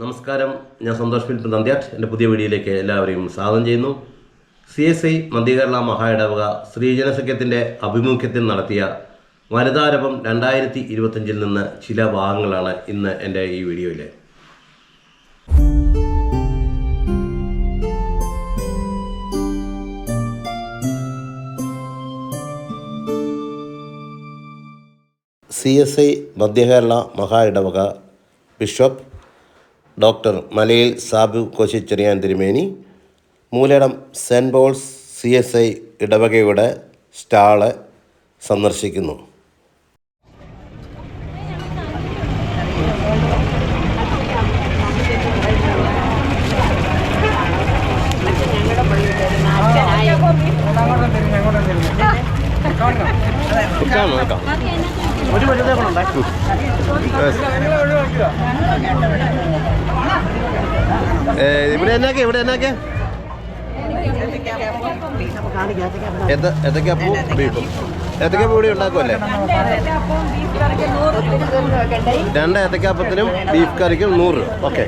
നമസ്കാരം. ഞാൻ സന്തോഷ് ഫിലിപ്പ് നന്ദ്യാട്ട്. എന്റെ പുതിയ വീഡിയോയിലേക്ക് എല്ലാവരെയും സ്വാഗതം ചെയ്യുന്നു. സി എസ് ഐ മധ്യകേരള മഹായിടവക സ്ത്രീജനസഖ്യത്തിന്റെ ആഭിമുഖ്യത്തിൽ നടത്തിയ വനിതാരഭം രണ്ടായിരത്തി ഇരുപത്തഞ്ചിൽ നിന്ന് ചില ഭാഗങ്ങളാണ് ഇന്ന് എന്റെ ഈ വീഡിയോയിൽ സി എസ് ഐ മധ്യകേരള മഹാ ഇടവക ബിഷപ്പ് ഡോക്ടർ മലയിൽ സാബു കോശിച്ചെറിയാൻ തിരുമേനി Mooledam saint Paul's C S I ഇടവകയുടെ സ്റ്റാൾ സന്ദർശിക്കുന്നു. ഒരു വലുതേ കൊണ്ടുണ്ടാക്കൂ ഇവിടെ എന്നാക്കെ ഇവിടെ എന്നാക്കെ? ഏത്തക്കപ്പൂ ബീഫും. ഏത്തക്കപ്പൂ ഇവിടെ ഉണ്ടാക്കുമല്ലേ രണ്ട് ഏത്തക്കാപ്പത്തിനും ബീഫ് കറിക്കും നൂറ്. രൂപ ഓക്കെ.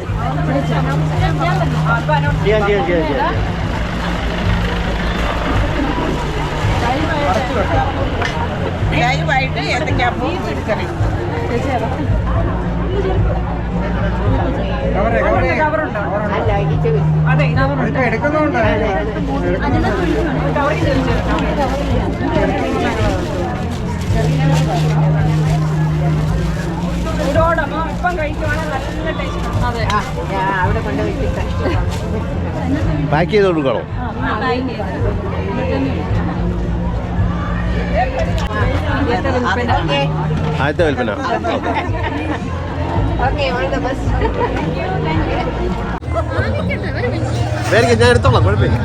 ലൈവായിട്ട് ഏത്തക്കാപ്പൂ കറി. അതെ ചൂടോടമോ ഇപ്പം കഴിക്കുവാണെങ്കിൽ നല്ല ടേസ്റ്റ് അതെ. അവിടെ കൊണ്ട് വെച്ചിട്ട് പാക്ക് ചെയ്ത് കൊടുക്കണോ? ആദ്യത്തെ വിൽപ്പന. ഓക്കെ എടുത്തോളാം കുഴപ്പമില്ല.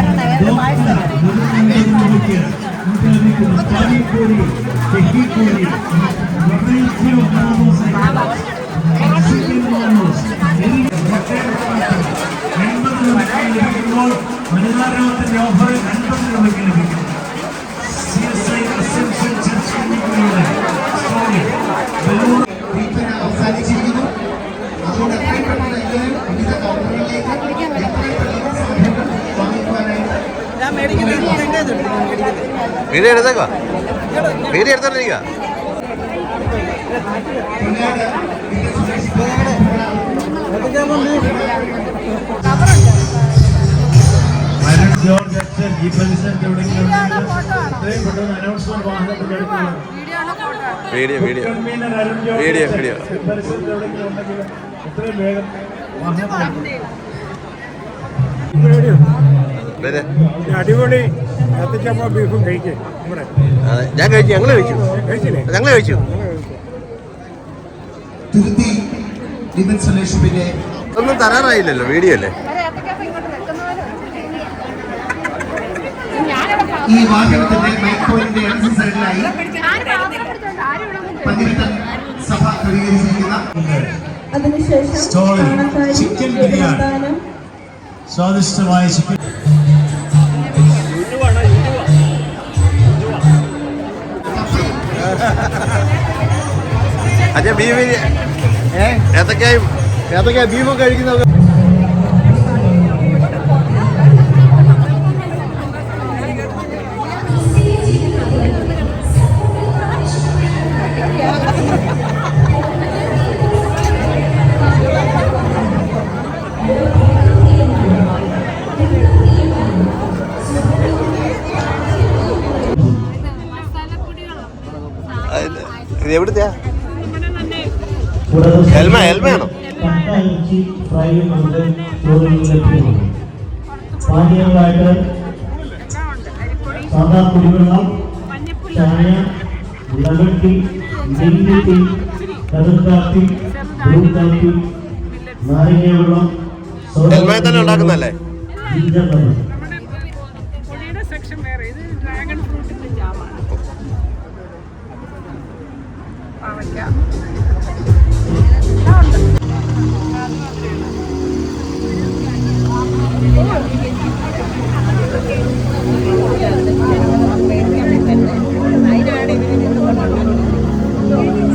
ബെസ്റ്റ് വേറെ ഞാൻ എടുത്തോളാം കുഴപ്പമില്ല വനിതാരോഗത്തിന്റെ ഓഫർ അൻപത് രൂപയ്ക്ക് ലഭിക്കും വീഡിയോ എടുത്തേക്കോ വീഡിയോ എടുത്തോണ്ടിരിക്കുക ജോർജ് അച്ഛൻ ഈ പരിസരത്ത് എവിടെയെങ്കിലും എത്രയും പെട്ടെന്ന് അനൗൺസ്മെന്റ് വാഹനത്തിൽ വീഡിയോ വീഡിയോ വീഡിയോ, വീഡിയോ. എത്രയും വേഗം വാഹനത്തിൽ. അടിപൊളി ബീഫും കഴിക്കേ. ഞാൻ കഴിച്ചു. ഞങ്ങൾ കഴിച്ചു. ഞങ്ങൾ കഴിച്ചു. ഒന്നും തരാറായില്ലല്ലോ വീഡിയോ അല്ലേ? ഈ വാഹനത്തിന്റെ പോയിന്റിന്റെ ഇടത് സൈഡിലായി പതിനെട്ടാം സഭ ക്രമീകരിച്ചിരിക്കുന്ന അതിനുശേഷം ചിക്കൻ ബിരിയാണി. സ്വാദിഷ്ടമായ ചിക്കൻ. ബീഫ് ഏതൊക്കെയായും ഏതൊക്കെയാ ബീഫൊക്കെ കഴിക്കുന്നത്? ഇത് എവിടുത്തെയാ? എൽമ എൽമയാണോ കട്ടയിറച്ചി ഫ്രൈയും ഉണ്ട് ചോറിൽ ലഭ്യമാണ് പാനീയങ്ങളായിട്ട് സാധാ കുടിവെള്ളം ചായ ലെമൺ ടീ നെല്ലി ടീ കടുക്കാപ്പി ബ്രൂ കാപ്പി നാരങ്ങ വെള്ളം തന്നെ ഉണ്ടാക്കുന്നല്ലേ ജിഞ്ചർ ലെമൺ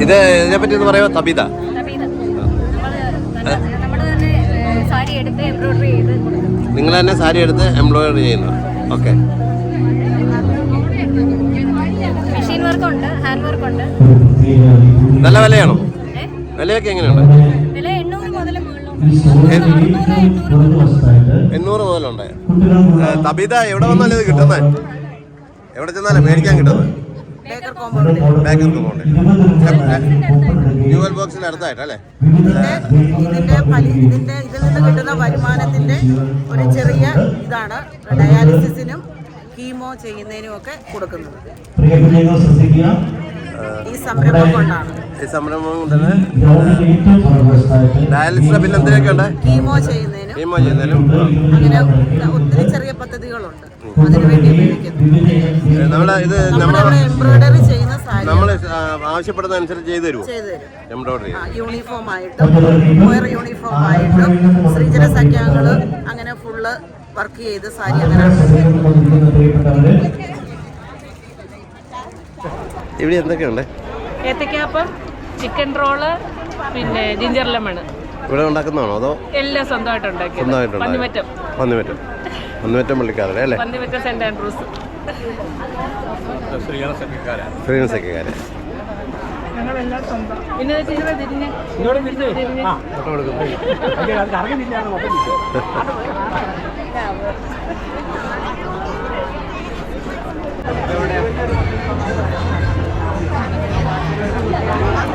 ഇത് ഇതിനെ പറ്റി ഒന്ന് പറയുമോ? തബിത. നമ്മൾ തന്നെ സാരി എടുത്ത് എംബ്രോയിഡറി ചെയ്ത് കൊടുക്കും. നിങ്ങൾ തന്നെ സാരി എടുത്ത് എംബ്രോയിഡറി ചെയ്യുന്നു. ഓക്കെ. മെഷീൻ വർക്ക് ഉണ്ട് ഹാൻഡ് വർക്ക് ഉണ്ട് നല്ല വിലയാണോ? വിലയൊക്കെ എങ്ങനെയുണ്ട്? എണ്ണൂറ് മുതലുണ്ട്. തബിത എവിടെ വന്നാലും ഇത് കിട്ടുന്നത് എവിടെ ചെന്നാലും മേടിക്കാൻ കിട്ടുന്നത് ബേക്കർ കോമ്പൗണ്ട് ബേക്കർ കോമ്പൗണ്ട് ന്യൂവൽ ബോക്സിൽ അടുത്തായിട്ടല്ലേ ഇതിന്റെ ഇതിന്റെ ഇതിൽ നിന്ന് കിട്ടുന്ന വരുമാനത്തിന്റെ ഒരു ചെറിയ ഇതാണ് ഡയാലിസിസിനും കീമോ ചെയ്യുന്നതിനും ഒക്കെ കൊടുക്കുന്നത് ഈ സംരംഭം കൊണ്ടാണ്. ഈ സംരംഭം കൊണ്ടാണ് ഡയാലിസിസ് പിന്നെ എന്തിനൊക്കെ ഉണ്ട് കീമോ ചെയ്യുന്നതിനും കീമോ ചെയ്യുന്നതിനും. അങ്ങനെ ഒത്തിരി ചെറിയ പദ്ധതികളുണ്ട്. അതിനുവേണ്ടി നമ്മളെ ഇത് നമ്മളിവിടെ എംബ്രോയിഡറി ചെയ്യുന്ന സാരി നമ്മൾ ആവശ്യപ്പെടുന്ന അനുസരിച്ച് ചെയ്തു തരുമോ തരും എംബ്രോയിഡറി യൂണിഫോം ആയിട്ടും വേറെ യൂണിഫോം ആയിട്ടും ശ്രീജന സഖ്യാങ്ങൾ അങ്ങനെ ഫുള്ള് വർക്ക് ചെയ്ത് സാരി അങ്ങനെ ഇവിടെ എന്തൊക്കെയുണ്ട് ഏത്തക്കാപ്പം ചിക്കൻ റോൾ പിന്നെ ജിഞ്ചർ ലെമൺ ഇവിടെ ഉണ്ടാക്കുന്നതാണോ അതോ എല്ലാം സ്വന്തമായിട്ട് സ്വന്തമായിട്ടുണ്ടായത് പന്നിമറ്റം. പന്നിമറ്റം. പന്നിമറ്റം പള്ളിക്കാരുടെ അല്ലേ? Pannimattom saint Andrews. ശ്രീനിസക്കാരെ പിന്നെ തിരിഞ്ഞ്?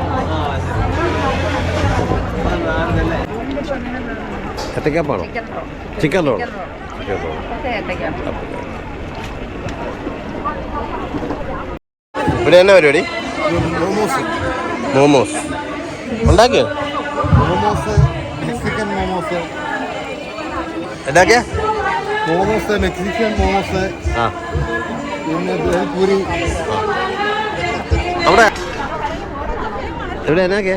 ഏത്തക്കാപ്പാണോ? Chicken roll. Chicken roll. ഇവിടെ എന്നാ പരിപാടി? മോമോസ്. മോമോസ്. ഉണ്ടാക്കിയോ? മോമോസ് മെക്സിക്കൻ മോമോസ്. ഉണ്ടാക്കിയ? മോമോസ് മെക്സിക്കൻ മോമോസ്. ആ. പിന്നെ ബേൽപൂരി അവിടെ? എവിടെ എന്നാക്കിയ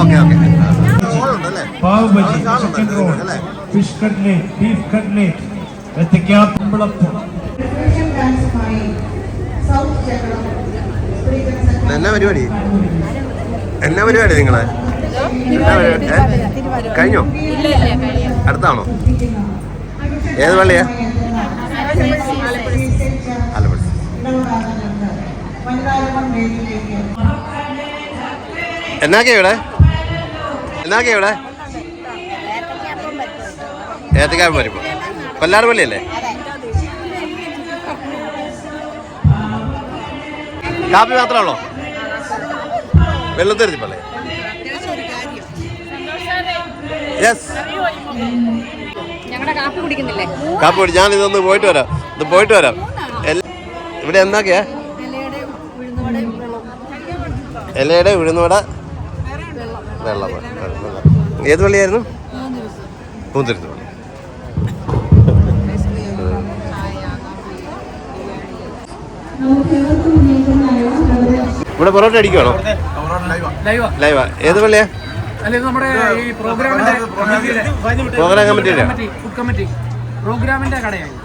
okay okay. Pav bhaji chicken roll fish cutlet beef cutlet ഏത്തയ്ക്ക കുമ്പളപ്പം എന്നാ പരിപാടി? എന്നാ പരിപാടി നിങ്ങളെ? എന്നാ പരിപാടി? ഏ? കഴിഞ്ഞോ? അടുത്താണോ? ഏത് പള്ളിയാ? ആലപ്പുഴ. എന്നാക്കിയ ഇവിടെ? എന്നാക്കിയ ഇവിടെ? ഏത്തക്കായ പരിപ്പ്. കൊല്ലാർ പള്ളിയല്ലേ? കാപ്പി മാത്രമാണോ? ഉള്ളോ വെള്ളത്തിരുത്തി പള്ളി. യെസ് കാപ്പി കുടി. ഞാൻ ഇതൊന്ന് പോയിട്ട് വരാം. ഇത് പോയിട്ട് വരാം. ഇവിടെ എന്താക്കിയാ? ഇലയുടെ ഉഴുന്നുവട വെള്ളം വെള്ളം. ഏത് പള്ളിയായിരുന്നു പൂന്തിരുത്ത് പള്ളി ഇവിടെ പൊറോട്ട അടിക്കുവാണോ ലൈവാ ഏത് പള്ളിയാ അല്ലെങ്കിൽ നമ്മുടെ ഈ പ്രോഗ്രാമിന്റെ കമ്മിറ്റിയിലെ പ്രോഗ്രാം കമ്മിറ്റി പ്രോഗ്രാമിന്റെ കടയാണ്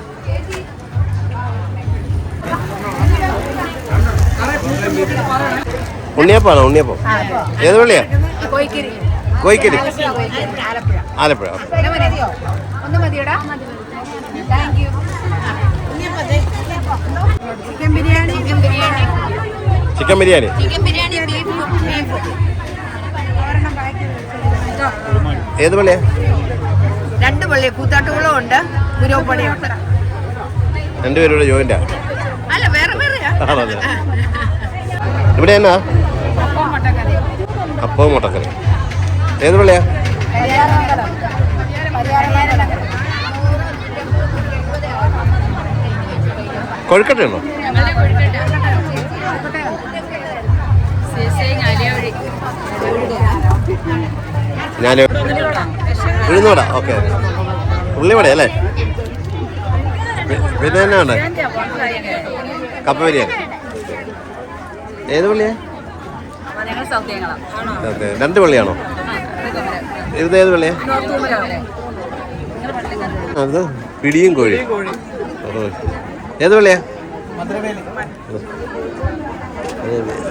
ഉണ്ണിയപ്പാണോ ഉണ്ണിയപ്പം. ഏത് പള്ളിയാ? കോയിക്കരി. കോയിക്കരി. Alappuzha chicken biryani. Chicken biryani. Chicken biryani. Chicken biryani beef beef ഏത് പള്ളിയാ? രണ്ട് പള്ളി കൂത്താട്ടുകുളം ഉണ്ട്. ഗുരുപ്പണിയും ഉണ്ട്. രണ്ടുപേരും കൂടെ ജോയിന്റാ അല്ല വേറെ വേറെ ഇവിടെ എന്നാ? അപ്പവും മുട്ടക്കറി. ഏത് പള്ളിയാ? കൊഴുക്കട്ടയുണ്ടോ ഞാൻ ഉഴുന്നുവട ഓക്കെ. ഉള്ളിവട അല്ലേ പിന്നെ എന്നാ ഉണ്ട് കപ്പ ബിരിയാണി. ഏത് പള്ളിയാ? രണ്ട് പള്ളിയാണോ? ഇത് ഏത് പള്ളിയാ? അത് പിടിയും കോഴി. ഏത് പള്ളിയാ?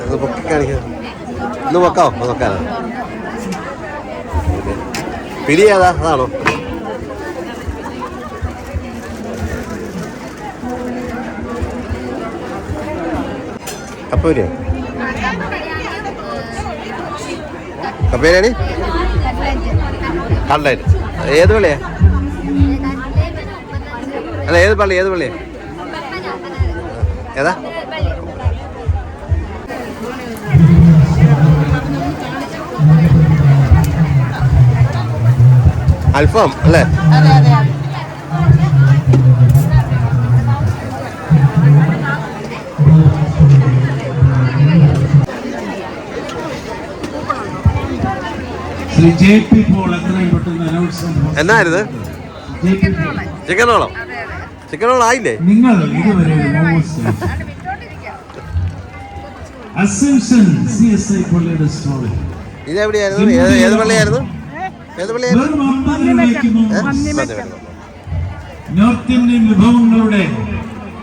ഒന്ന് പൊക്കി കാണിക്കാം. ഒന്ന് പൊക്കാവോ? നോക്കാനോ പിടി ഏതാ? അതാണോ? കപ്പ ബിരിയാണി കപ്പ ബിരിയാണി കട്ട്ലൈറ്റ് ഏത് പള്ളിയാ? അല്ല ഏത് പള്ളി ഏത് പള്ളിയാ? ഏതാ? അൽഫാം അല്ലേ? എന്നായിരുന്നു? ചിക്കൻ റോളോ ചിക്കൻ റോൾ ആയില്ലേ? നിങ്ങൾ ഇതുവരെ അസംഷൻ സി എസ് ഐ പള്ളിയുടെ സ്റ്റോറിൽ ഇതെവിടെയായിരുന്നു? ഏത് ഏത് പള്ളിയായിരുന്നു? ഏത് പള്ളിയായിരുന്നു. നോർത്ത് ഇന്ത്യൻ വിഭവങ്ങളുടെ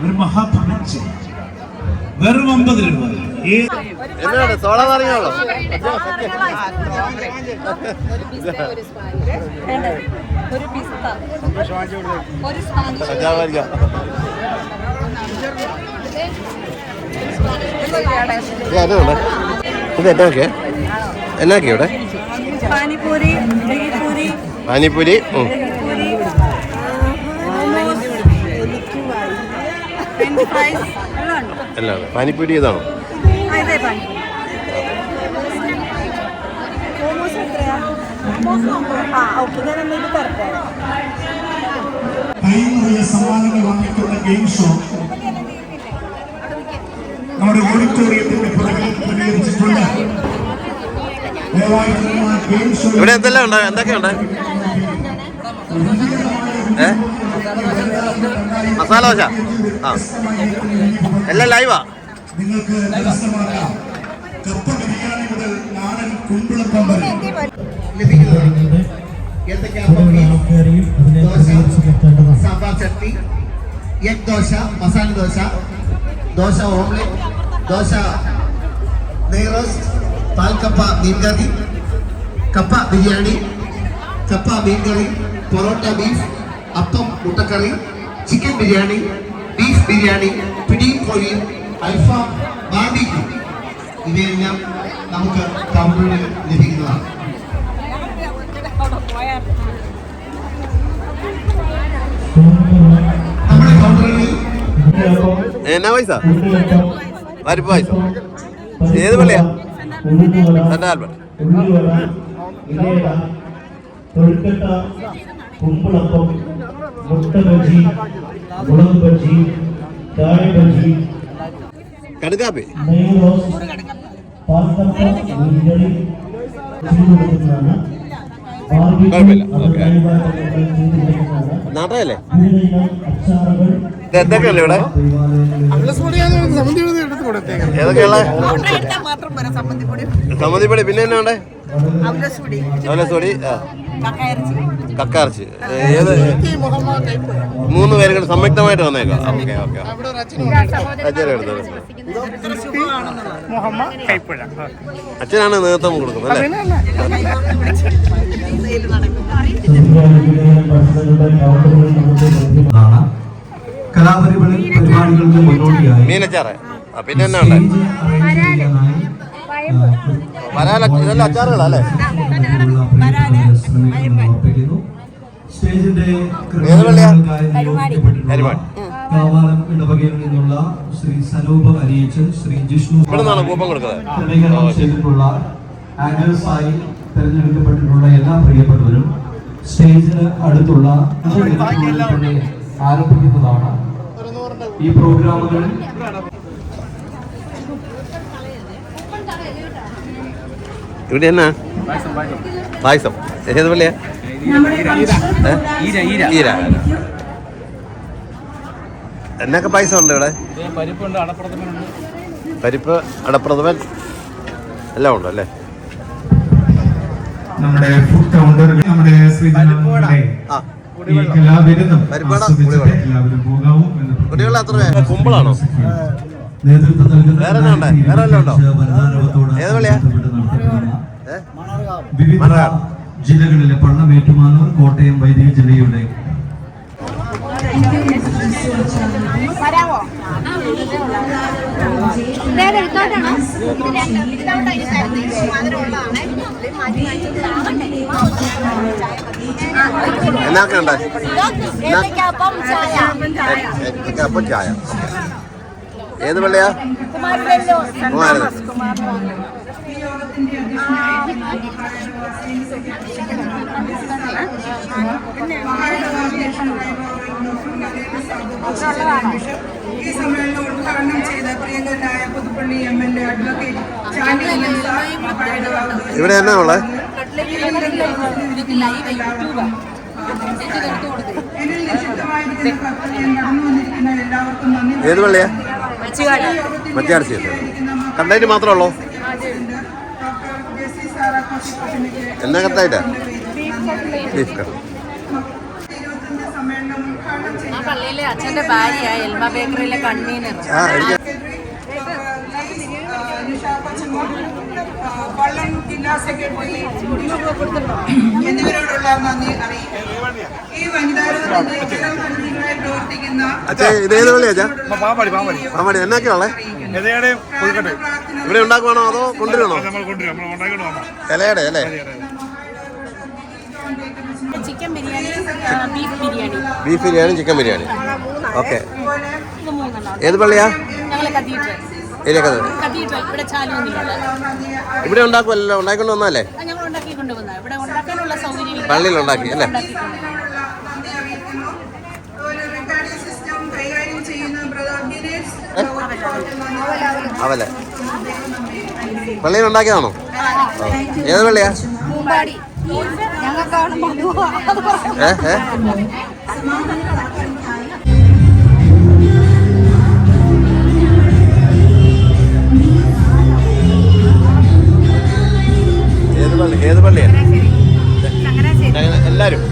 ഒരു മഹാപ്രപഞ്ചം. വെറും അമ്പത് രൂപ. ഏ- എന്നാണ്? സോള പറഞ്ഞോളൂ ഇത് എന്നൊക്കെ ഇവിടെ. പാനിപൂരി ദഹിപൂരി പാനിപ്പൂരി ഉം. പൂരി ഫ്രഞ്ച് ഫ്രൈസ് എല്ലാം. പാനിപ്പൂരി ഇതാണോ? ഇതേ പാനി മോമോസ് എത്രയാ? മോമോസ് ആ ഓക്കെ ഞാൻ എന്നാൽ ഇത് തരട്ടെ. കൈ നിറയെ സമ്മാനങ്ങൾ വന്നിട്ടുള്ള ഗെയിം ഷോ. നമ്മുടെ ഓഡിറ്റോറിയത്തിന്റെ പുറകിൽ ക്രമീകരിച്ചിട്ടുണ്ട് ഇവിടെ എന്തെല്ലാം ഉണ്ട്? എന്തൊക്കെയുണ്ട് ഏ? മസാല ദോശ? ആ. എല്ലാം ലൈവാ നിങ്ങൾക്ക് കരസ്ഥമാക്കാം കപ്പ ബിരിയാണി മുതൽ നാടൻ കുമ്പിളപ്പം വരെ. ലഭിക്കുന്നതാണ് സാമ്പാർ ചട്നി എഗ് ദോശ മസാല ദോശ ദോശ ഓംലെറ്റ് ദോശ നെയ്റോസ്റ്റ് പാൽക്കപ്പ മീൻകറി കപ്പ ബിരിയാണി കപ്പ മീൻകറി പൊറോട്ട ബീഫ് അപ്പം മുട്ടക്കറി ചിക്കൻ ബിരിയാണി ബീഫ് ബിരിയാണി പിടിയും കോഴിയും അൽഫാം ബാർബിക്യൂ ഇവയെല്ലാം നമുക്ക് കൗണ്ടറിൽ ലഭിക്കുന്നതാണ്. നമ്മുടെ കൗണ്ടറിൽ എന്നാ പൈസ പരിപ്പ് പൈസ ഏത് പള്ളിയാ? Saint Albert. കൊൽക്കത്ത കുമ്പളപ്പം മുട്ട ബജി മുളക് ബജി കായ ബജി ബാർബിക്യൂ കുഴപ്പമില്ല. ഓക്കേ. നാട്ടകല്ലേ എന്തൊക്കെയുണ്ട് ഇവിടെ? ഏതൊക്കെയുള്ള സമ്മതിപ്പൊടി പിന്നെ എന്നാ ഉണ്ട് അവലസ്പൊടി ആ. കക്കാർച്ച് ഏത്? മൂന്ന് പേരും കൂടെ സംയുക്തമായിട്ട് വന്നേക്കാം. Okay okay. അച്ഛനെ എടുത്തത് അച്ഛനാണ് നേതൃത്വം കൊടുക്കുന്നത് അല്ലേ? മീനച്ചാറ്. പിന്നെ എന്നാ ഉണ്ട്? വരാല ഇതെല്ലാം അച്ചാറുകളാ ഓർപ്പിക്കുന്നു. സ്റ്റേജിന്റെ? കാവാലം ഇടവകയിൽ നിന്നുള്ള ശ്രീ സനൂപ് അരിയച്ചൻ ശ്രീ ജിഷ്ണു ക്രമീകരണം ചെയ്തിട്ടുള്ള ആങ്കേഴ്സായി തിരഞ്ഞെടുക്കപ്പെട്ടിട്ടുള്ള എല്ലാ പ്രിയപ്പെട്ടവരും സ്റ്റേജിന് അടുത്തുള്ള ആരംഭിക്കുന്നതാണ് ഈ പ്രോഗ്രാമുകൾ. ഇവിടെ എന്നാ പായസം. ഏത് പള്ളിയാ? ഈര. എന്നൊക്കെ പായസം ഉണ്ട് ഇവിടെ പരിപ്പ് അടപ്രഥമൻ എല്ലാം ഉണ്ട് അല്ലേ നമ്മുടെ ഫുഡ് കൗണ്ടറുകൾ നമ്മുടെ ശ്രീജനങ്ങളുടെ? കുമ്പളാണോ? നേതൃത്വം നൽകുന്ന വേറെ ഉണ്ടോ? ഏത് പള്ളിയാ? വിവിധ. ജില്ലകളിലെ പള്ളം ഏറ്റുമാനൂർ കോട്ടയം വൈദിക ജില്ലയുടെ എന്നൊക്കെ ഉണ്ട് ഏത്തയ്ക്കാപ്പം ചായ. അപ്പം ചായ. ഏത് പള്ളിയാ? കുമാരനെല്ലോ ഈ സമ്മേളനം ഉദ്ഘാടനം ചെയ്ത പ്രിയങ്കരനായ Puthuppally M L A advocate Chandy ഇവിടെ എന്നാ ഉള്ളത് നടന്നു വന്നിരിക്കുന്ന എല്ലാവർക്കും നന്ദി. ഏത് പള്ളിയാ? മച്ചാർച്ചി കണ്ടായിട്ട് മാത്രമേ ഉള്ളൂ? എന്നാ കത്തായിട്ടാ? ബീഫ് പള്ളിയിലെ അച്ഛന്റെ ഭാര്യ എൽമ ബേക്കറിയിലെ കൺവീനർ. വള്ളം ജില്ലാ സെക്രട്ടറി എന്നിവരോടുള്ള നന്ദി അറിയിക്കുന്നു ഈ വനിതാരോധത്തിന്റെ ഇത്തരം പ്രതിനിധികളായി പ്രവർത്തിക്കുന്ന അച്ഛാ ഇത് ഇവിടെ ഉണ്ടാക്കുവാണോ അതോ കൊണ്ടുവരണോ നമ്മൾ കൊണ്ടുവരും. നമ്മൾ ഉണ്ടാക്കിയിട്ട് വന്നു ഇലയുടെ അല്ലേ? Chicken biryani beef biryani. Biryani chicken biryani. Okay. ഏത് പള്ളിയാ? ഇവിടെ ഉണ്ടാക്കുമല്ലോ ഉണ്ടാക്കിക്കൊണ്ട് ഉണ്ടാക്കി കൊണ്ടുവന്ന ഇവിടെ ഉണ്ടാക്കാനുള്ള സൗകര്യം പള്ളിയിൽ ഉണ്ടാക്കി അല്ലേ? അവലെ. പള്ളിയിൽ ഉണ്ടാക്കിയതാണോ ഏത് പള്ളിയാ? ഏ ഏ? ഏത് പള്ളി ഏത് പള്ളിയാ? എല്ലാരും.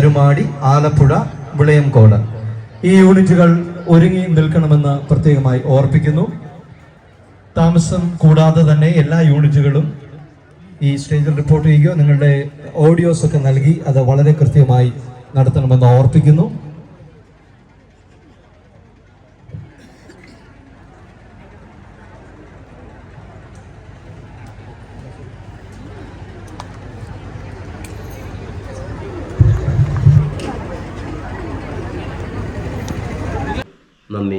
കരുമാടി ആലപ്പുഴ വിളയംകോട്. ഈ യൂണിറ്റുകൾ ഒരുങ്ങി നിൽക്കണമെന്ന് പ്രത്യേകമായി ഓർപ്പിക്കുന്നു. താമസം കൂടാതെ തന്നെ എല്ലാ യൂണിറ്റുകളും ഈ സ്റ്റേജിൽ റിപ്പോർട്ട് ചെയ്യുകയോ നിങ്ങളുടെ ഓഡിയോസ് ഒക്കെ നൽകി അത് വളരെ കൃത്യമായി നടത്തണമെന്ന് ഓർപ്പിക്കുന്നു നന്ദി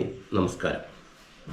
നമസ്കാരം